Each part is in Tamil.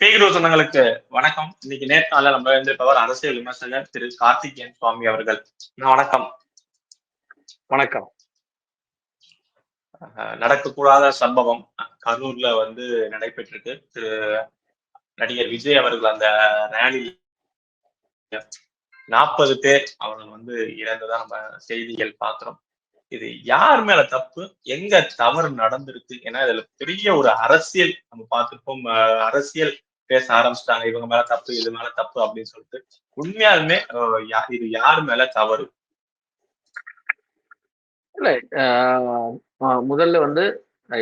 பேகுரு சொந்தங்களுக்கு வணக்கம். இன்னைக்கு நேர்காணல நம்ம இருந்திருப்பவர் அரசியல் விமர்சகர் திரு கார்த்திகேயன் சுவாமி அவர்கள். வணக்கம். வணக்கம். நடக்கக்கூடாத சம்பவம் கரூர்ல வந்து நடைபெற்றிருக்கு. திரு நடிகர் விஜய் அவர்கள் அந்த ரேலியில் நாற்பது பேர் அவர்கள் வந்து இறந்ததா நம்ம செய்திகள் பாக்குறோம் இது யார் மேல தப்பு? எங்க தவறு நடந்திருக்கு? ஏன்னா இதுல பெரிய ஒரு அரசியல் நம்ம பார்த்திருப்போம். அரசியல் பேச ஆரம்பிச்சிட்டாங்க. இவங்க மேல தப்பு இது மேல தப்பு அப்படின்னு சொல்லிட்டு. உண்மையாலுமே இது யார் மேல தவறு? இல்ல முதல்ல வந்து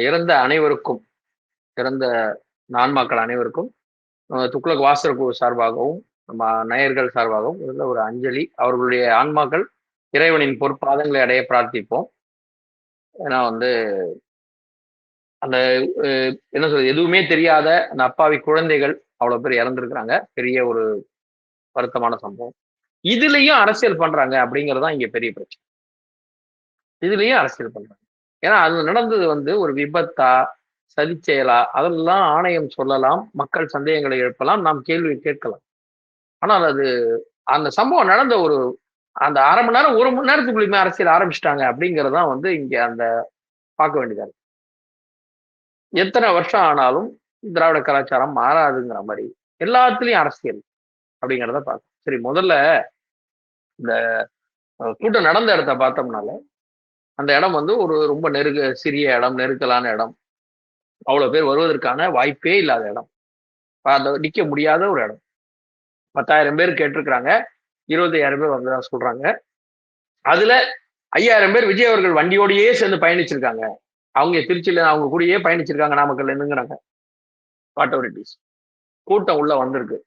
இறந்த அனைவருக்கும் இறந்த நான்மாக்கள் அனைவருக்கும் துக்ளக் வாசர் குழு சார்பாகவும் நம்ம நேயர்கள் சார்பாகவும் இதில் ஒரு அஞ்சலி. அவர்களுடைய ஆன்மாக்கள் இறைவனின் பொற்பாதங்களை அடைய பிரார்த்திப்போம். ஏன்னா வந்து அந்த என்ன சொல்றது எதுவுமே தெரியாத அந்த அப்பாவி குழந்தைகள் அவ்வளவு பேர் இறந்துருக்குறாங்க. பெரிய ஒரு வருத்தமான சம்பவம். இதுலயும் அரசியல் பண்றாங்க அப்படிங்கறதான் இங்க பெரிய பிரச்சனை. இதுலயும் அரசியல் பண்றாங்க. ஏன்னா அது நடந்தது வந்து ஒரு விபத்தா சதி செயலா அதெல்லாம் ஆணையம் சொல்லலாம் மக்கள் சந்தேகங்களை எழுப்பலாம் நாம் கேள்வி கேட்கலாம். ஆனால் அது அந்த சம்பவம் நடந்த ஒரு அந்த அரை மணி நேரம் ஒரு மணி நேரத்துக்குள்ளயுமே அரசியல் ஆரம்பிச்சிட்டாங்க அப்படிங்கறதான் வந்து இங்க அந்த பார்க்க வேண்டியதா இருக்கு. எத்தனை வருஷம் ஆனாலும் திராவிட கலாச்சாரம் மாறாதுங்கிற மாதிரி எல்லாத்துலயும் அரசியல் அப்படிங்கிறத பார்க்கணும். சரி முதல்ல இந்த கூட்டம் நடந்த இடத்த பார்த்தோம்னால அந்த இடம் வந்து ஒரு ரொம்ப நெருக்க சிறிய இடம் நெருக்கலான இடம். அவ்வளோ பேர் வருவதற்கான வாய்ப்பே இல்லாத இடம். அந்த நிற்க முடியாத ஒரு இடம். பத்தாயிரம் பேர் கேட்டிருக்கிறாங்க. இருபத்தையாயிரம் பேர் வந்ததா சொல்றாங்க. அதுல ஐயாயிரம் பேர் விஜய் அவர்கள் வண்டியோடையே சேர்ந்து பயணிச்சிருக்காங்க. அவங்க திருச்சியில அவங்க கூடயே பயணிச்சிருக்காங்க நாமக்கல் இருந்துங்கிறாங்க ஆட்டோரிட்டிஸ் கூட்டம் உள்ள வந்திருக்கு.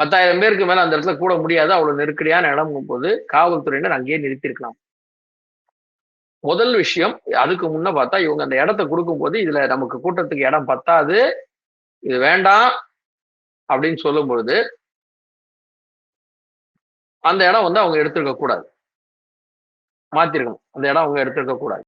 பத்தாயிரம் பேருக்கு மேல அந்த இடத்துல கூட முடியாது. அவ்வளவு நெருக்கடியான இடம் போது காவல்துறையினர் அங்கேயே நிறுத்திருக்கலாம் முதல் விஷயம் அதுக்கு முன்ன பார்த்தா இவங்க அந்த இடத்த கொடுக்கும் போது இதுல நமக்கு கூட்டத்துக்கு இடம் பத்தாது. இது வேண்டாம் அப்படின்னு சொல்லும் பொழுது அந்த இடம் வந்து அவங்க எடுத்திருக்க கூடாது மாத்திருக்கணும். அந்த இடம் அவங்க எடுத்திருக்க கூடாது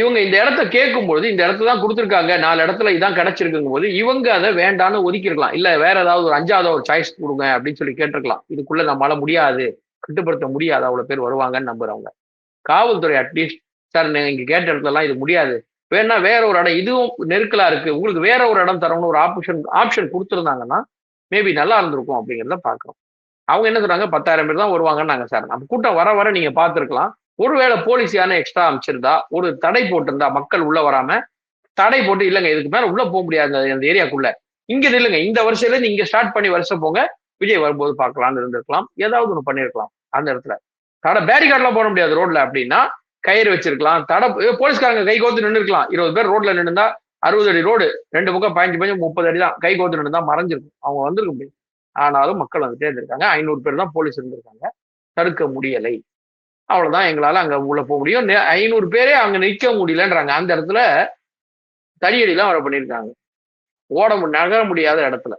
இவங்க இந்த இடத்த கேட்கும் பொழுது இந்த இடத்துல தான் கொடுத்துருக்காங்க நாலு இடத்துல இதான் கிடைச்சிருக்குங்கும் போது இவங்க அதை வேண்டான்னு ஒதுக்கிருக்கலாம் இல்ல வேற ஏதாவது ஒரு அஞ்சாவது ஒரு சாய்ஸ் கொடுங்க அப்படின்னு சொல்லி கேட்டிருக்கலாம். இதுக்குள்ள நம்மளால முடியாது கட்டுப்படுத்த முடியாது அவ்வளவு பேர் வருவாங்கன்னு நம்புறவங்க. காவல்துறை அட்லீஸ்ட் சார் நீங்க இங்க கேட்ட இடத்துலலாம் இது முடியாது. வேணா வேற ஒரு இடம் இதுவும் நெருக்கலா இருக்கு. உங்களுக்கு வேற ஒரு இடம் தரணும்னு ஒரு ஆப்ஷன் ஆப்ஷன் கொடுத்துருந்தாங்கன்னா மேபி நல்லா இருந்திருக்கும் அப்படிங்கிறத பாக்குறோம் அவங்க என்ன சொல்றாங்க பத்தாயிரம் பேர் தான் வருவாங்கன்னு நாங்க சார் நம்ம கூட்டம் வர வர நீங்க பார்த்துருக்கலாம். ஒருவேளை போலீஸ் யானை எக்ஸ்ட்ரா அமைச்சிருந்தா ஒரு தடை போட்டிருந்தா மக்கள் உள்ள வராம தடை போட்டு இல்லைங்க இதுக்கு மேல உள்ள போக முடியாது அந்த ஏரியாக்குள்ள. இங்க இல்லைங்க. இந்த வருஷத்துல நீங்க ஸ்டார்ட் பண்ணி வருஷம் போங்க. விஜய் வரும்போது பார்க்கலாம்னு இருந்திருக்கலாம். ஏதாவது ஒன்று பண்ணிருக்கலாம் அந்த இடத்துல. தடை பேரிகார்ட்லாம் போட முடியாது ரோட்ல அப்படின்னா கயிறு வச்சிருக்கலாம். தடை போலீஸ்காரங்க கை கோத்து நின்று இருக்கலாம் இருபது பேர் ரோட்ல நின்றுந்தா அறுபது அடி ரோடு ரெண்டு பக்கம் பதினஞ்சு பதினஞ்சு முப்பது அடி தான். கை கோத்து நின்று தான் மறைஞ்சிருக்கும். அவங்க வந்திருக்க முடியும். ஆனாலும் மக்கள் வந்துட்டே இருந்திருக்காங்க. ஐநூறு பேர் தான் போலீஸ் இருந்திருக்காங்க. தடுக்க முடியலை. அவ்வளவுதான். எங்களால அங்க உள்ள போக முடியும். ஐநூறு பேரே அங்க நிற்க முடியலன்றாங்க. அந்த இடத்துல தடியடிலாம் வர பண்ணியிருக்காங்க. ஓட நகர முடியாத இடத்துல.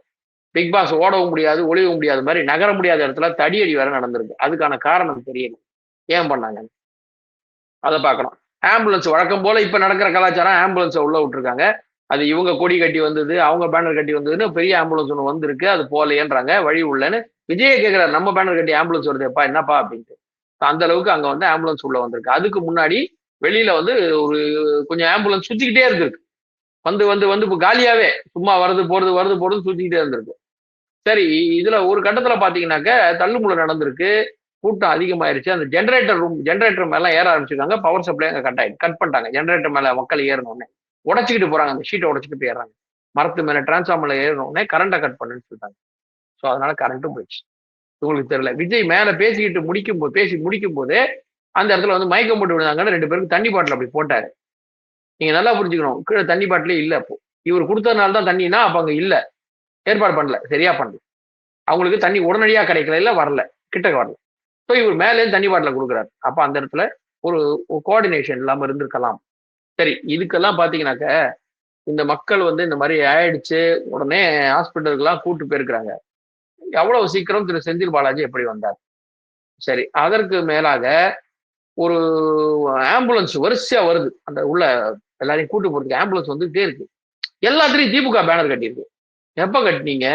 பிக் பாஸ் ஓடவும் முடியாது ஒளியவும் முடியாத மாதிரி நகர முடியாத இடத்துல தடியடி வர நடந்திருக்கு. அதுக்கான காரணம் தெரியல. ஏன் பண்ணாங்க? அதை பார்க்கணும். ஆம்புலன்ஸ் வழக்கம் போல இப்ப நடக்கிற கலாச்சாரம் ஆம்புலன்ஸை உள்ள விட்டுருக்காங்க. அது இவங்க கொடி கட்டி வந்தது அவங்க பேனர் கட்டி வந்ததுன்னு பெரிய ஆம்புலன்ஸ் ஒன்று வந்திருக்கு. அது போலையன்றாங்க வழி உள்ளன்னு. விஜய கேட்கிறார் நம்ம பேனர் கட்டி ஆம்புலன்ஸ் வருதுப்பா என்னப்பா அப்படின்ட்டு. அந்த அளவுக்கு அங்க வந்து ஆம்புலன்ஸ் உள்ள வந்திருக்கு. அதுக்கு முன்னாடி வெளியில வந்து ஒரு கொஞ்சம் ஆம்புலன்ஸ் சுத்திக்கிட்டே இருந்திருக்கு. வந்து வந்து வந்து இப்போ காலியாவே சும்மா வருது போறது வருது போறது சுத்திக்கிட்டே இருந்திருக்கு. சரி இதுல ஒரு கட்டத்துல பாத்தீங்கன்னாக்க தள்ளுமுள்ள நடந்திருக்கு. கூட்டம் அதிகமாயிருச்சு. அந்த ஜென்ரேட்டர் ரூம் ஜென்ரேட்டர் மேல ஏற ஆரம்பிச்சிருக்காங்க. பவர் சப்ளை அங்கே கட் ஆயிடு கட் பண்ணிட்டாங்க. ஜென்ரேட்டர் மேல மக்கள் ஏறணும்னே உடச்சிக்கிட்டு போறாங்க. அந்த ஷீட்டை உடச்சிக்கிட்டு ஏறாங்க. மரத்து மேல டிரான்ஸ்ஃபார்மர்ல ஏறணும்னே கரண்டை கட் பண்ணுன்னு சொல்லிட்டாங்க. ஸோ அதனால கரண்ட்டும் போயிடுச்சு. உங்களுக்கு தெரியல. விஜய் மேல பேசிக்கிட்டு முடிக்கும் போது பேசி முடிக்கும் போதே அந்த இடத்துல வந்து மயக்கம் போட்டு விழுந்தாங்கன்னு ரெண்டு பேருக்கு தண்ணி பாட்டில் அப்படி போட்டாரு. நீங்க நல்லா புரிஞ்சுக்கணும். கீழே தண்ணி பாட்டிலே இல்லை அப்போ. இவர் கொடுத்ததுனால தான் தண்ணினா அப்ப அங்க இல்லை. ஏற்பாடு பண்ணல. சரியா பண்ணல. அவங்களுக்கு தண்ணி உடனடியாக கிடைக்கல இல்லை வரல. கிட்டக்க வரல. ஸோ இவர் மேலே தண்ணி பாட்டில் கொடுக்குறாரு. அப்போ அந்த இடத்துல ஒரு கோஆர்டினேஷன் இல்லாமல் இருந்திருக்கலாம். சரி இதுக்கெல்லாம் பார்த்தீங்கன்னாக்க இந்த மக்கள் வந்து இந்த மாதிரி ஆயிடுச்சு. உடனே ஹாஸ்பிட்டலுக்கெல்லாம் கூட்டு போயிருக்கிறாங்க. எவ்வளவு சீக்கிரம் திரு செந்தில் பாலாஜி எப்படி வந்தார்? சரி அதற்கு மேலாக ஒரு ஆம்புலன்ஸ் வரிசையா வருது. அந்த உள்ள எல்லாரையும் கூட்டு போறதுக்கு ஆம்புலன்ஸ் வந்துகிட்டே இருக்கு. எல்லாத்துலயும் தீபுகா பேனர் கட்டியிருக்கு. எப்ப கட்டினீங்க?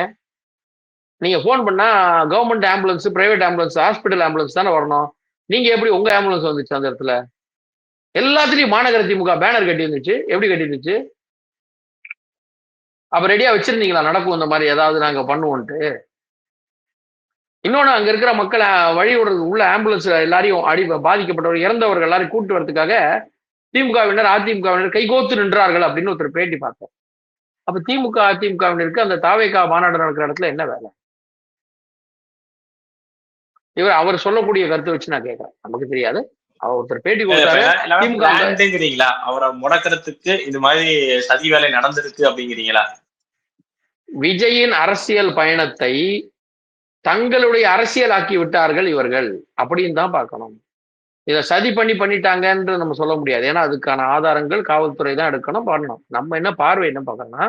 நீங்க ஃபோன் பண்ணா government ambulance private ambulance hospital ambulance தானே வரணும். நீங்க எப்படி உங்க ஆம்புலன்ஸ் வந்துச்சு அந்த இடத்துல? எல்லாத்துலயும் மாநகர திமுக பேனர் கட்டி இருந்துச்சு எப்படி கட்டி இருந்துச்சு அப்ப ரெடியா வச்சிருந்தீங்களா? நடக்கும் இந்த மாதிரி ஏதாவது நாங்க பண்ணுவோன்ட்டு. இன்னொன்னு அங்க இருக்கிற மக்களை வழி விடுறது உள்ள ஆம்புலன்ஸ் எல்லாரையும் அடி பாதிக்கப்பட்டவர் இறந்தவர்கள் எல்லாரையும் கூட்டு வரதுக்காக திமுகவினர் அதிமுகவினர் கைகோத்து நின்றார்கள் அப்படின்னு ஒருத்தர் பேட்டி பார்த்தேன் அப்ப திமுக அதிமுகவினருக்கு அந்த தாவேகா மாநாடு நடக்கிற இடத்துல என்ன வேலை? இவர் அவர் சொல்லக்கூடிய கருத்தை வச்சு நான் கேட்கறேன். நமக்கு தெரியாது. அவர் ஒருத்தர் பேட்டி கொடுத்தாரு. அவரை முடக்கிறதுக்கு இது மாதிரி சதி வேலை நடந்திருக்கு அப்படிங்கிறீங்களா? விஜயின் அரசியல் பயணத்தை தங்களுடைய அரசியலாக்கி விட்டார்கள் இவர்கள் அப்படின்னு தான் பார்க்கணும். இதை சதி பண்ணி பண்ணிட்டாங்கன்னு நம்ம சொல்ல முடியாது. ஏன்னா அதுக்கான ஆதாரங்கள் காவல்துறை தான் எடுக்கணும் பண்ணணும். நம்ம என்ன பார்வை என்ன பார்க்கணும்னா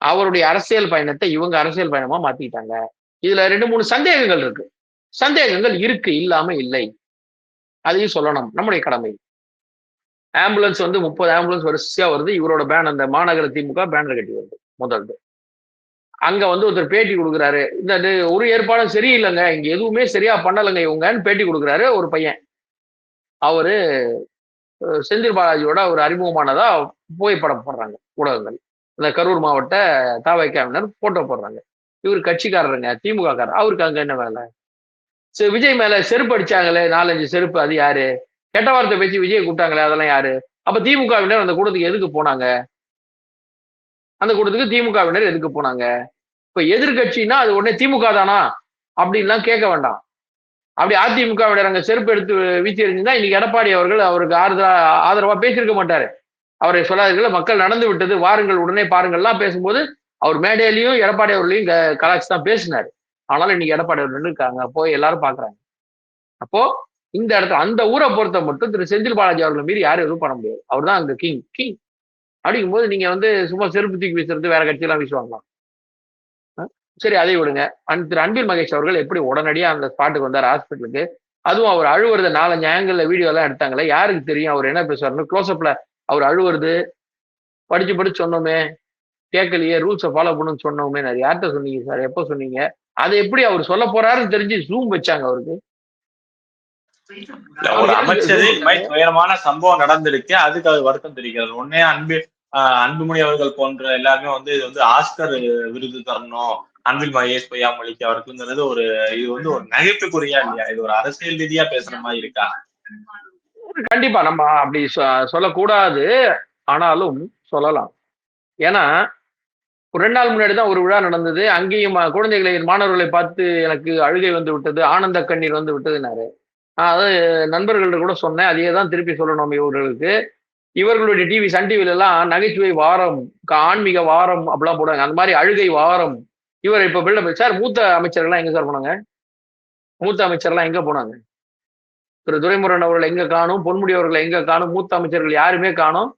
அவருடைய அரசியல் பயணத்தை இவங்க அரசியல் பயணமா மாத்திட்டாங்க. இதுல ரெண்டு மூணு சந்தேகங்கள் இருக்கு. சந்தேகங்கள் இருக்கு இல்லாம இல்லை. அதையும் சொல்லணும். நம்முடைய கடமை. ஆம்புலன்ஸ் வந்து முப்பது ஆம்புலன்ஸ் வரிசையா வருது. இவரோட பேன் அந்த மாநகர திமுக பேனர் கட்டி வருது. முதல்து. அங்க வந்து ஒருத்தர் பேட்டி கொடுக்குறாரு. இந்த இது ஒரு ஏற்பாடும் சரியில்லைங்க. இங்க எதுவுமே சரியா பண்ணலைங்க இவங்கன்னு பேட்டி கொடுக்குறாரு ஒரு பையன். அவரு செந்தில் பாலாஜியோட ஒரு அறிமுகமானதா புகைப்படம் போடுறாங்க ஊடகங்கள். இந்த கரூர் மாவட்ட தாவைக்காவினர் போட்டோ போடுறாங்க. இவர் கட்சிக்காரருங்க திமுக காரர் அவருக்கு அங்க என்ன வேலை? சரி விஜய் மேல செருப்பு அடிச்சாங்களே நாலஞ்சு செருப்பு அது யாரு? கெட்ட வார்த்தை பேச்சு விஜய் கூப்பிட்டாங்களே அதெல்லாம் யாரு? அப்ப திமுகவினர் அந்த கூட்டத்துக்கு எதுக்கு போனாங்க? அந்த கூட்டத்துக்கு திமுகவினர் எதுக்கு போனாங்க? இப்ப எதிர்கட்சின்னா அது உடனே திமுக தானா அப்படின்லாம் கேட்க வேண்டாம். அப்படி அதிமுகவினர் அங்க செருப்பு எடுத்து வீசி எறிஞ்சிருந்தா இன்னைக்கு எடப்பாடி அவர்கள் அவருக்கு ஆறுதலா ஆதரவா பேசியிருக்க மாட்டாரு. அவரை சொல்லாதீர்கள் மக்கள் நடந்து விட்டது வாருங்கள் உடனே பாருங்கள்லாம் பேசும்போது அவர் மேடையிலையும் எடப்பாடி அவர்களையும் கலாச்சி தான் பேசினாரு. ஆனாலும் இன்னைக்கு எடப்பாடி அவர்கள் இருக்காங்க போய் எல்லாரும் பாக்குறாங்க. அப்போ இந்த இடத்துல அந்த ஊரை பொறுத்த மட்டும் திரு செந்தில் பாலாஜி அவர்களை மீறி யாரும் எதுவும் பண்ண முடியாது. அவர் தான் அங்க கிங் கிங் அப்படிங்கும்போது நீங்க வந்து சும்மா செருப்பு தூக்கி வீசுறது வேற கட்சியெல்லாம் வீசுவாங்களாம் சரி அதை விடுங்க. அன் திரு அன்பில் மகேஷ் அவர்கள் எப்படி உடனடியா அந்த ஸ்பாட்டுக்கு வந்தார் ஹாஸ்பிட்டலுக்கு? அதுவும் அவர் அழுவுறத நாலஞ்சு ஆங்கிள் வீடியோ எல்லாம் எடுத்தாங்களே யாருக்கு தெரியும்? அவர் என்ன பேசுவாருன்னு க்ளோஸ்அப்ல அவர் அழுவுறது படிச்சு படிச்சு சொன்னோமே கேட்கலையே ரூல்ஸை ஃபாலோ பண்ணுன்னு சொன்னோமே நிறைய யார்கிட்ட சொன்னீங்க சார்? எப்போ சொன்னீங்க? அதை எப்படி அவர் சொல்ல போறாருன்னு தெரிஞ்சு ஜூம் வச்சாங்க அவருக்கு. இல்ல, ஒரு அமைச்சர் இந்த மாதிரி துயரமான சம்பவம் நடந்திருக்கு. அதுக்கு அவர் வருத்தம் தெரிவிக்கிறது. ஒன்னே அன்பு அன்புமணி அவர்கள் போன்ற எல்லாருமே வந்து இது வந்து ஆஸ்கர் விருது தரணும். அன்பில் மகேஷ் பொய்யாமொழிக்கு அவருக்குங்கிறது ஒரு இது வந்து ஒரு நகைப்புக்குரியா இல்லையா? இது ஒரு அரசியல் ரீதியா பேசுற மாதிரி இருக்கா? கண்டிப்பா நம்ம அப்படி சொ- சொல்லக்கூடாது. ஆனாலும் சொல்லலாம். ஏன்னா ஒரு ரெண்டு நாள் முன்னாடி தான் ஒரு விழா நடந்தது. அங்கேயும் குழந்தைகளை மாணவர்களை பார்த்து எனக்கு அழுகை வந்து விட்டது. ஆனந்த கண்ணீர் வந்து விட்டதுனாரு நான் அது நண்பர்கள்ட்ட கூட சொன்னேன். அதையே தான் திருப்பி சொல்லணும் இவர்களுக்கு இவர்களுடைய டிவி சன் டிவில எல்லாம் நகைச்சுவை வாரம் ஆன்மீக வாரம் அப்படிலாம் போடுவாங்க. அந்த மாதிரி அழுகை வாரம். இவர் இப்ப பில்டப் சார் மூத்த அமைச்சர்கள்லாம் எங்க சார் போனாங்க? மூத்த அமைச்சர்லாம் எங்க போனாங்க? திரு துரைமுருகன் அவர்கள் எங்க காணும்? பொன்முடி அவர்களை எங்க காணும்? மூத்த அமைச்சர்கள் யாருமே காணும்.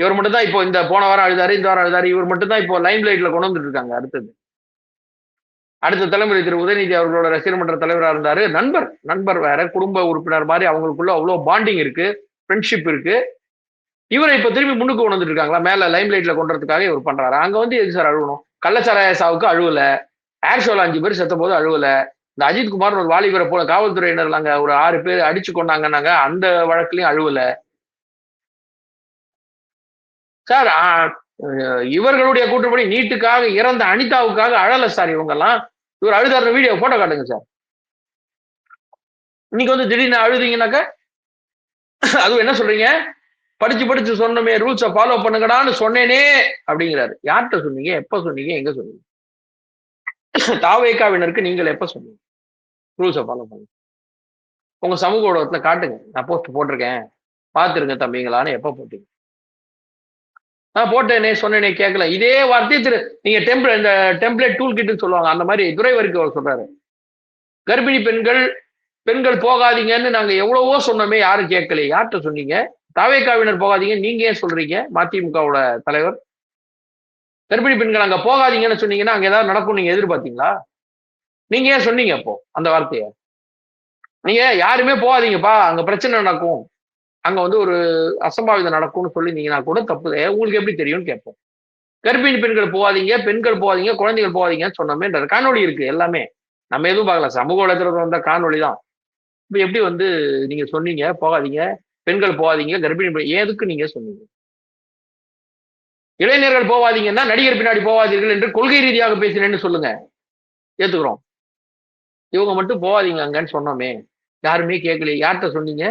இவர் மட்டும் தான் இப்போ இந்த போன வாரம் அழுதாரு இந்த வாரம் அழுதாரு இவர் மட்டும் தான் இப்போ லைம் லைட்ல கொண்டு வந்துட்டு இருக்காங்க அடுத்தது. அடுத்த தலைமுறை திரு உதயநிதி அவர்களோட ரசிகர் மன்ற தலைவராக இருந்தாரு. நண்பர் நண்பர் வேற குடும்ப உறுப்பினர் மாதிரி அவங்களுக்குள்ள அவ்வளோ பாண்டிங் இருக்கு. ஃப்ரெண்ட்ஷிப் இருக்கு. இவரை இப்ப திரும்பி முன்னுக்கு கொண்டு வந்துட்டு இருக்காங்களா? மேல லைம் லைட்ல கொண்டுறதுக்காக இவர் பண்றாரு. அங்க வந்து எதுக்கு சார் அழுகணும் கள்ளச்சாராய சாவுக்கு அழுவல. ஏர் ஷோல அஞ்சு பேர் செத்த போது அழுவல. இந்த அஜித் குமார் ஒரு வாலிபரை போல காவல்துறையினர் நாங்க ஒரு ஆறு பேர் அடிச்சு கொண்டாங்கன்னாங்க. அந்த வழக்குலயும் அழுவல. சார் இவர்களுடைய கூற்றுப்படி நீட்டுக்காக இறந்த அனிதாவுக்காக அழல சார் இவங்கெல்லாம். இவர் அழுதாரு வீடியோ போட்டோ காட்டுங்க சார் இன்னைக்கு வந்து திடீர்னு அழுதீங்கன்னாக்க அதுவும் என்ன சொல்றீங்க? படிச்சு படிச்சு சொன்னமே ரூல்ஸை ஃபாலோ பண்ணுங்கடான்னு சொன்னேனே அப்படிங்கிறாரு. யார்கிட்ட சொன்னீங்க? எப்ப சொன்னீங்க? எங்க சொன்னீங்க? தாவேக்காவினருக்கு நீங்கள் எப்ப சொன்னீங்க? ரூல்ஸை ஃபாலோ பண்ணுங்க உங்க சமூக ஊடகத்துல காட்டுங்க. நான் போஸ்ட் போட்டிருக்கேன். பார்த்துருங்க தம்பிங்களான்னு எப்ப போட்டீங்க? நான் போட்டேனே சொன்னேனே கேட்கல இதே வார்த்தை திரு நீங்க டெம்ப்ளே இந்த டெம்ப்ளேட் டூல் கிட்னு சொல்லுவாங்க. அந்த மாதிரி துரைவருக்கு அவர் சொல்றாரு. கர்ப்பிணி பெண்கள் பெண்கள் போகாதீங்கன்னு நாங்க எவ்வளவோ சொன்னோமே யாரும் கேட்கல. யார்கிட்ட சொன்னீங்க? தாவேக்காவினர் போகாதீங்க. நீங்க ஏன் சொல்றீங்க? மதிமுகவோட தலைவர். கர்ப்பிணி பெண்கள் அங்க போகாதீங்கன்னு சொன்னீங்கன்னா அங்க ஏதாவது நடக்கும் நீங்க எதிர்பார்த்தீங்களா? நீங்க ஏன் சொன்னீங்க அப்போ அந்த வார்த்தையை? நீங்க யாருமே போகாதீங்கப்பா. அங்க பிரச்சனை நடக்கும். அங்க வந்து ஒரு அசம்பாவிதம் நடக்கும்னு சொல்லியிருந்தீங்கன்னா கூட தப்பு. உங்களுக்கு எப்படி தெரியும்னு கேட்போம். கர்ப்பிணி பெண்கள் போகாதீங்க பெண்கள் போகாதீங்க குழந்தைகள் போகாதீங்கன்னு சொன்னோமே காணொளி இருக்கு எல்லாமே. நம்ம எதுவும் பார்க்கல. சமூக வலைத்தளத்தில் வந்த காணொளி தான் இப்போ எப்படி வந்து நீங்க சொன்னீங்க போகாதீங்க. பெண்கள் போகாதீங்க கர்ப்பிணி ஏதுக்கு எதுக்கு நீங்க சொன்னீங்க? இளைஞர்கள் போகாதீங்கன்னா நடிகர் பின்னாடி போகாதீர்கள் என்று கொள்கை ரீதியாக பேசினேன்னு சொல்லுங்க. ஏத்துக்கிறோம். இவங்க மட்டும் போகாதீங்க அங்கன்னு சொன்னோமே. யாருமே கேட்கல யார்கிட்ட சொன்னீங்க?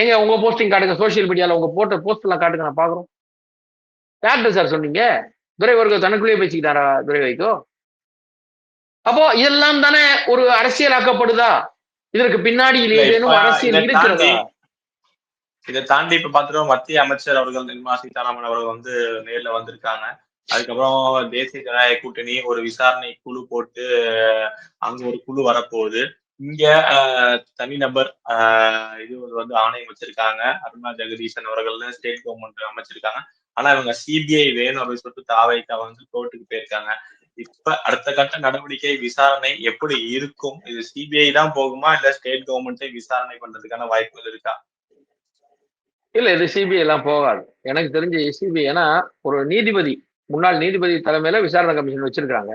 ஏங்க உங்க போஸ்டிங் காட்டுங்க சோசியல் மீடியால உங்க போட்ட போஸ்ட் எல்லாம் காட்டுங்க நான் பாக்குறோம் யார்கிட்ட சார் சொன்னீங்க? துரைவர்கள் தனக்குள்ளேயே பேசிக்கிட்டாரா துரை வைக்கோ அப்போ இதெல்லாம் தானே ஒரு அரசியலாக்கப்படுதா? இதற்கு பின்னாடி ஏதேனும் அரசியல் இதை இருக்கிறதா? தாண்டி இதை தாண்டி இப்ப பாத்துட்டோம் மத்திய அமைச்சர் அவர்கள் நிர்மலா சீதாராமன் அவர்கள் வந்து நேர்ல வந்திருக்காங்க. அதுக்கப்புறம் தேசிய ஜனநாயக கூட்டணி ஒரு விசாரணை குழு போட்டு அங்க ஒரு குழு வரப்போகுது. இங்க தனிநபர் அஹ், இது வந்து ஆணையம் வச்சிருக்காங்க. அருணா ஜெகதீசன் அவர்கள் ஸ்டேட் கவர்மெண்ட் அமைச்சிருக்காங்க. ஆனா இவங்க சிபிஐ வேணும் அப்படின்னு சொல்லிட்டு தாவைக்கா வந்து கோர்ட்டுக்கு போயிருக்காங்க. இப்ப அடுத்த கட்ட நடவடிக்கை விசாரணை எப்படி இருக்கும்? இது சிபிஐ தான் போகுமா? இல்ல ஸ்டேட் கவர்மெண்ட்டே விசாரணை பண்றதுக்கான வாய்ப்புகள் இருக்கா? இல்ல இது சிபிஐ எல்லாம் போகாது. எனக்கு தெரிஞ்ச சிபிஐ ஏன்னா ஒரு நீதிபதி முன்னாள் நீதிபதி தலைமையில விசாரணை கமிஷன் வச்சிருக்காங்க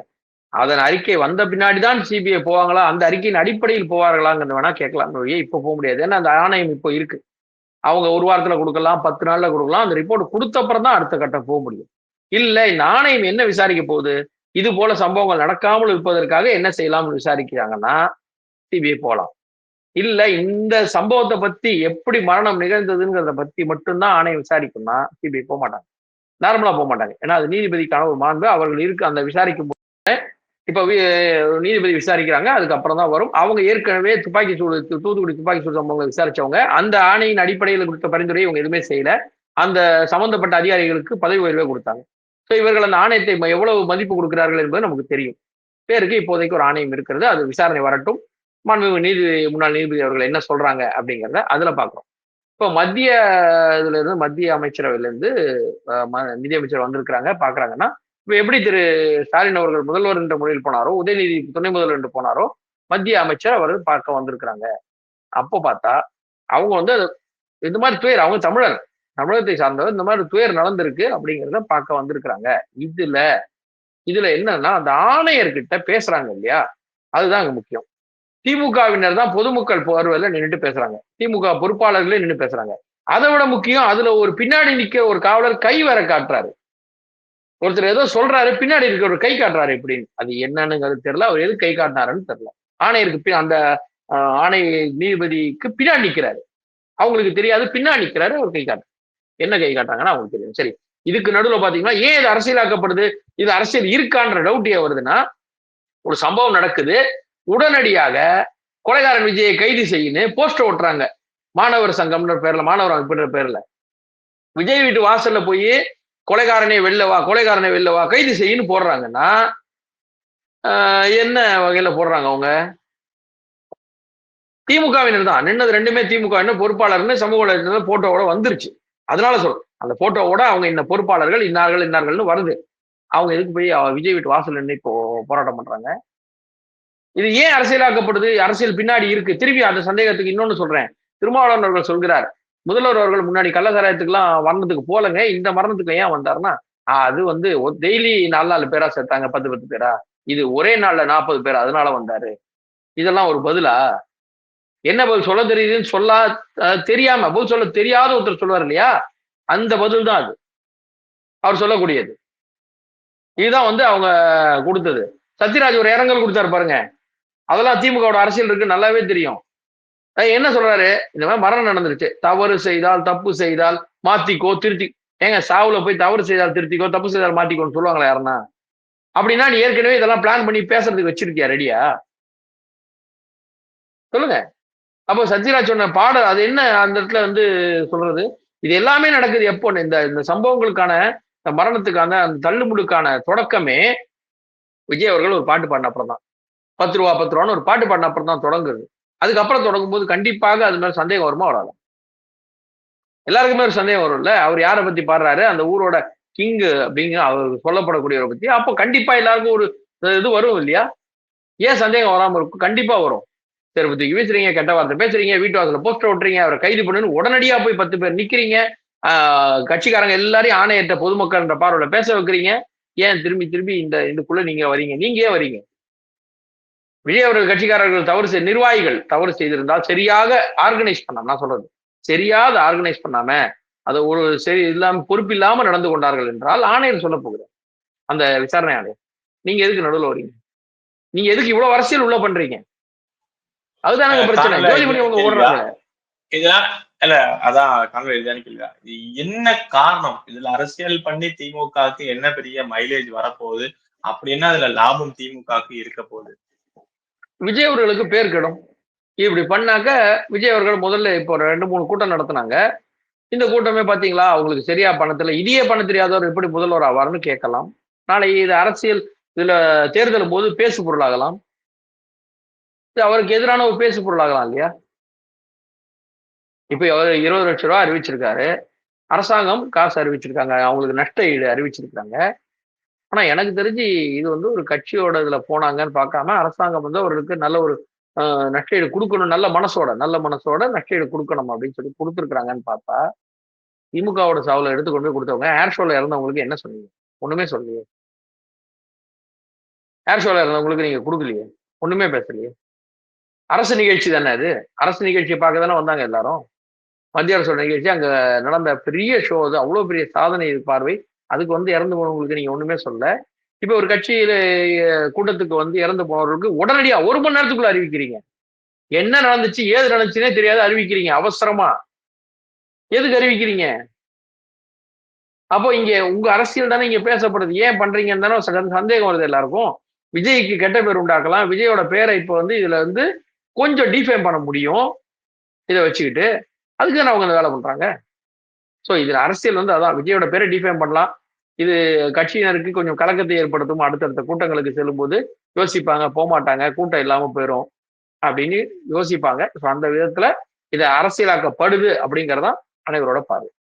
அதன் அறிக்கை வந்த பின்னாடி தான் சிபிஐ போவாங்களா? அந்த அறிக்கையின் அடிப்படையில் போவார்களாங்கிறது வேணா கேட்கலாம். இப்ப போக முடியாது. ஏன்னா அந்த ஆணையம் இப்போ இருக்கு. அவங்க ஒரு வாரத்துல கொடுக்கலாம் பத்து நாள்ல கொடுக்கலாம். அந்த ரிப்போர்ட் கொடுத்த அப்புறம் தான் அடுத்த கட்டம் போக முடியும். இல்ல இந்த ஆணையம் என்ன விசாரிக்க போகுது? இது போல சம்பவங்கள் நடக்காமல் இருப்பதற்காக என்ன செய்யலாம்னு விசாரிக்கிறாங்கன்னா சிபிஐ போகலாம் இல்ல இந்த சம்பவத்தை பத்தி எப்படி மரணம் நிகழ்ந்ததுங்கிறத பத்தி மட்டும்தான் ஆணையம் விசாரிக்கும்னா சிபிஐ போக மாட்டாங்க. நார்மலா போக மாட்டாங்க. ஏன்னா அது நீதிபதிக்கான ஒரு மாண்பு. அவர்கள் இருக்கு அந்த விசாரிக்கும் போது இப்ப நீதிபதி விசாரிக்கிறாங்க அதுக்கப்புறம் தான் வரும். அவங்க ஏற்கனவே துப்பாக்கி சூடு தூத்துக்குடி துப்பாக்கி சூடு சம்பவங்களை விசாரிச்சவங்க. அந்த ஆணையின் அடிப்படையில் கொடுத்த பரிந்துரையை இவங்க எதுவுமே செய்யல. அந்த சம்பந்தப்பட்ட அதிகாரிகளுக்கு பதவி உயர்வே கொடுத்தாங்க. ஸோ இவர்கள் அந்த ஆணையத்தை எவ்வளவு மதிப்பு கொடுக்கிறார்கள் என்பது நமக்கு தெரியும். பேருக்கு இப்போதைக்கு ஒரு ஆணையம் இருக்கிறது. அது விசாரணை வரட்டும். மாண்புமிகு நீதி முன்னாள் நீதிபதி அவர்கள் என்ன சொல்றாங்க அப்படிங்கிறத அதுல பாக்குறோம். இப்போ மத்திய இதுல இருந்து மத்திய அமைச்சரவையில இருந்து நிதியமைச்சர் வந்திருக்கிறாங்க. பாக்குறாங்கன்னா இப்போ எப்படி திரு ஸ்டாலின் அவர்கள் முதல்வர் என்ற முறையில் போனாரோ உதயநிதி துணை முதல்வர் என்று போனாரோ மத்திய அமைச்சர் அவர் பார்க்க வந்திருக்கிறாங்க. அப்போ பார்த்தா அவங்க வந்து அது- இந்த மாதிரி பேர் அவங்க தமிழர். தமிழகத்தை சார்ந்தவர் இந்த மாதிரி துயர் நடந்திருக்கு அப்படிங்கிறத பார்க்க வந்திருக்கிறாங்க. இதுல இதுல என்னன்னா அந்த ஆணையர்கிட்ட பேசுறாங்க இல்லையா? அதுதான் அங்க முக்கியம். திமுகவினர் தான் பொதுமக்கள் பார்வையில நின்னுட்டு பேசுறாங்க. திமுக பொறுப்பாளர்களே நின்று பேசுறாங்க. அதை விட முக்கியம் அதுல ஒரு பின்னாடி நிக்க ஒரு காவலர் கை வர காட்டுறாரு. ஒருத்தர் ஏதோ சொல்றாரு பின்னாடி இருக்க ஒரு கை காட்டுறாரு எப்படின்னு. அது என்னன்னுங்கிறது தெரியல அவர் எது கை காட்டினாருன்னு தெரியல. ஆணையருக்கு அந்த ஆஹ், ஆணை நீதிபதிக்கு பின்னாடி நிக்கிறாரு. அவங்களுக்கு தெரியாது பின்னாடி நிற்கிறாரு அவர் கை காட்டு என்ன கை காட்டாங்கன்னா அவங்களுக்கு தெரியும். சரி இதுக்கு நடுவுல பாத்தீங்கன்னா ஏன் இது அரசியலாக்கப்படுது? இது அரசியல் இருக்கான்ற டவுட் ஏன் வருதுன்னா ஒரு சம்பவம் நடக்குது. உடனடியாக கொலைகாரன் விஜயை கைது செய்யணும் போஸ்டர் ஓட்டுறாங்க மாணவர் சங்கம்ன்ற பேர்ல மாணவர் அமைப்புன்ற பேர்ல. விஜய் வீட்டு வாசல்ல போய் கொலைகாரனே வெளில வா கொலைகாரனே வெளில வா கைது செய்யுன்னு போடுறாங்கன்னா என்ன வகையில போடுறாங்க அவங்க? திமுகவினர் தான். நின்னது ரெண்டுமே திமுக பொறுப்பாளர்னு சமூக வலைதளத்துல போட்டோவோட வந்துருச்சு. அதனால சொல்றேன் அந்த போட்டோவோட அவங்க இந்த பொறுப்பாளர்கள் இன்னார்கள் இன்னார்கள்னு வருது. அவங்க எதுக்கு போய் அவ விஜய் வீட்டு வாசல் நின்று இப்போ போராட்டம் பண்றாங்க? இது ஏன் அரசியலாக்கப்படுது? அரசியல் பின்னாடி இருக்கு. திருப்பி அந்த சந்தேகத்துக்கு இன்னொன்னு சொல்றேன். திருமாவளவன் அவர்கள் சொல்கிறார் முதல்வர் அவர்கள் முன்னாடி கள்ளசாராயத்துக்குலாம் மரணத்துக்கு போலங்க இந்த மரணத்துக்கு ஏன் வந்தாருன்னா அது வந்து டெய்லி நாலு நாலு பேரா சேர்த்தாங்க பத்து பத்து பேரா. இது ஒரே நாள்ல நாற்பது பேர் அதனால வந்தாரு. இதெல்லாம் ஒரு பதிலா? என்ன பதில் சொல்ல தெரியுதுன்னு சொல்லா தெரியாம பதில் சொல்ல தெரியாத ஒருத்தர் சொல்லுவார் இல்லையா? அந்த பதில் தான் அது. அவர் சொல்லக்கூடியது. இதுதான் வந்து அவங்க கொடுத்தது. சத்யராஜ் ஒரு இரங்கல் கொடுத்தாரு பாருங்க. அதெல்லாம் திமுகவோட அரசியல் இருக்கு நல்லாவே தெரியும். என்ன சொல்றாரு? இந்த மாதிரி மரணம் நடந்துருச்சு. தவறு செய்தால் தப்பு செய்தால் மாத்திக்கோ திருத்தி. ஏங்க சாவுல போய் தவறு செய்தால் திருத்திக்கோ தப்பு செய்தால் மாத்திக்கோன்னு சொல்லுவாங்களா யாருன்னா? அப்படின்னா நீ ஏற்கனவே இதெல்லாம் பிளான் பண்ணி பேசுறதுக்கு வச்சிருக்கியா ரெடியா சொல்லுங்க. அப்போ சத்யராஜ் சொன்ன பாடல் அது என்ன அந்த இடத்துல வந்து சொல்றது? இது எல்லாமே நடக்குது எப்போ? இந்த இந்த சம்பவங்களுக்கான இந்த மரணத்துக்கான அந்த தள்ளுமுடுக்கான தொடக்கமே விஜய் அவர்கள் ஒரு பாட்டு பாடின அப்புறம் தான். பத்து ரூபா பத்து ரூபான்னு ஒரு பாட்டு பாடின அப்புறம் தான் தொடங்குது. அதுக்கப்புறம் தொடங்கும் போது கண்டிப்பாக அது மாதிரி சந்தேகம் வருமா வராது? எல்லாருக்குமே ஒரு சந்தேகம் வரும்ல? அவர் யாரை பத்தி பாடுறாரு? அந்த ஊரோட கிங் அப்படிங்கிற அவர் சொல்லப்படக்கூடியவரை பத்தி. அப்போ கண்டிப்பா எல்லாருக்கும் ஒரு இது வரும் இல்லையா? ஏன் சந்தேகம் வராமல் இருக்கும்? கண்டிப்பா வரும். தெருப்பத்துக்கு வீசுறீங்க கெட்ட வார்த்தை பேசுறீங்க வீட்டு வாசல போஸ்டர் ஓட்டுறீங்க அவரை கைது பண்ணுன்னு உடனடியா போய் பத்து பேர் நிக்கிறீங்க. ஆஹ் கட்சிக்காரங்க எல்லாரையும் ஆணையற்ற பொதுமக்கள்ன்ற பார்வையில பேச வைக்கிறீங்க. ஏன் திரும்பி திரும்பி இந்த இதுக்குள்ள நீங்க வரீங்க? நீங்க ஏன் வரீங்க. விஜய் அவர்கள் கட்சிக்காரர்கள் தவறு செய் நிர்வாகிகள் தவறு செய்திருந்தால் சரியாக ஆர்கனைஸ் பண்ணாம நான் சொல்றது சரியாக ஆர்கனைஸ் பண்ணாம அதை ஒரு சரி இல்லாம பொறுப்பு இல்லாம நடந்து கொண்டார்கள் என்றால் ஆணையர் சொல்ல போகிறார் அந்த விசாரணை ஆணையர் நீங்க எதுக்கு நடுவில் வரீங்க? நீங்க எதுக்கு இவ்வளவு அரசியல் உள்ள பண்றீங்க? அதுதானங்க பிரச்சனை. அவங்க இல்ல. ஓடுறாங்க இதெல்லாம் இல்ல அதான் காங்கிரஸ் இதுதான் கேள்வி என்ன காரணம்? இதுல அரசியல் பண்ணி திமுகவுக்கு என்ன பெரிய மைலேஜ் வரப்போகுது? அப்படின்னா அதுல லாபம் திமுகவுக்கு இருக்க போகுது. விஜய் அவர்களுக்கு பேர் கெடும். இப்படி பண்ணாக்க விஜய் அவர்கள் முதல்ல இப்போ ரெண்டு மூணு கூட்டம் நடத்துனாங்க. இந்த கூட்டமே பாத்தீங்களா அவங்களுக்கு சரியா பணத்துல இதையே பண்ண தெரியாதவர் எப்படி முதல்வர் ஆவார்னு கேட்கலாம். நாளை இது அரசியல் இதுல தேர்தல் போது பேசு பொருளாகலாம். அவருக்கு எதிரான ஒரு பேசு பொருளாகலாம் இல்லையா? இப்போ அவர் இருபது லட்ச ரூபா அறிவிச்சிருக்காரு. அரசாங்கம் காசு அறிவிச்சிருக்காங்க. அவங்களுக்கு நஷ்ட ஈடு அறிவிச்சிருக்காங்க. ஆனா எனக்கு தெரிஞ்சு இது வந்து ஒரு கட்சியோட இதுல போனாங்கன்னு பார்க்காம அரசாங்கம் வந்து அவர்களுக்கு நல்ல ஒரு ஆஹ், நஷ்டஈடு கொடுக்கணும் நல்ல மனசோட நல்ல மனசோட நஷ்டஈடு கொடுக்கணும் அப்படின்னு சொல்லி கொடுத்துருக்குறாங்கன்னு பார்த்தா திமுகவோட சாவுல எடுத்து கொண்டு போய் கொடுத்தவங்க ஏர் ஷோல இறந்தவங்களுக்கு என்ன சொன்னீங்க ஒண்ணுமே சொல்லலையே. ஏர் ஷோல இறந்தவங்களுக்கு நீங்க கொடுக்கலையே? ஒண்ணுமே பேசலையே? அரசு நிகழ்ச்சி தானே அது? அரசு நிகழ்ச்சியை பார்க்க தானே வந்தாங்க எல்லாரும்? மத்திய அரசோட நிகழ்ச்சி அங்க நடந்த பெரிய ஷோ அது அவ்வளவு பெரிய சாதனை பார்வை. அதுக்கு வந்து இறந்து போனவங்களுக்கு நீங்க ஒண்ணுமே சொல்ல. இப்ப ஒரு கட்சியில கூட்டத்துக்கு வந்து இறந்து போனவர்களுக்கு உடனடியா ஒரு மணி நேரத்துக்குள்ள அறிவிக்கிறீங்க. என்ன நடந்துச்சு ஏது நடந்துச்சுன்னே தெரியாது அறிவிக்கிறீங்க அவசரமா. எதுக்கு அறிவிக்கிறீங்க? அப்போ இங்க உங்க அரசியல் தானே இங்க பேசப்படுது. ஏன் பண்றீங்கன்னு தானே சந்தேகம் வருது எல்லாருக்கும். விஜய்க்கு கெட்ட பேர் உண்டாக்கலாம். விஜயோட பேரை இப்போ வந்து இதுல வந்து கொஞ்சம் டிஃபைன் பண்ண முடியும். இதை வச்சுக்கிட்டு அதுக்கு தான் அவங்க இந்த வேலை பண்றாங்க. ஸோ இதில் அரசியல் வந்து அதான். விஜயோட பேரை டிஃபைன் பண்ணலாம். இது கட்சியினருக்கு கொஞ்சம் கலக்கத்தை ஏற்படுத்தும். அடுத்தடுத்த கூட்டங்களுக்கு செல்லும்போது யோசிப்பாங்க போகமாட்டாங்க கூட்டம் இல்லாம போயிடும் அப்படின்னு யோசிப்பாங்க. ஸோ அந்த விதத்துல இது அரசியலாக்கப்படுது அப்படிங்கிறதான் அனைவரோட பார்வை.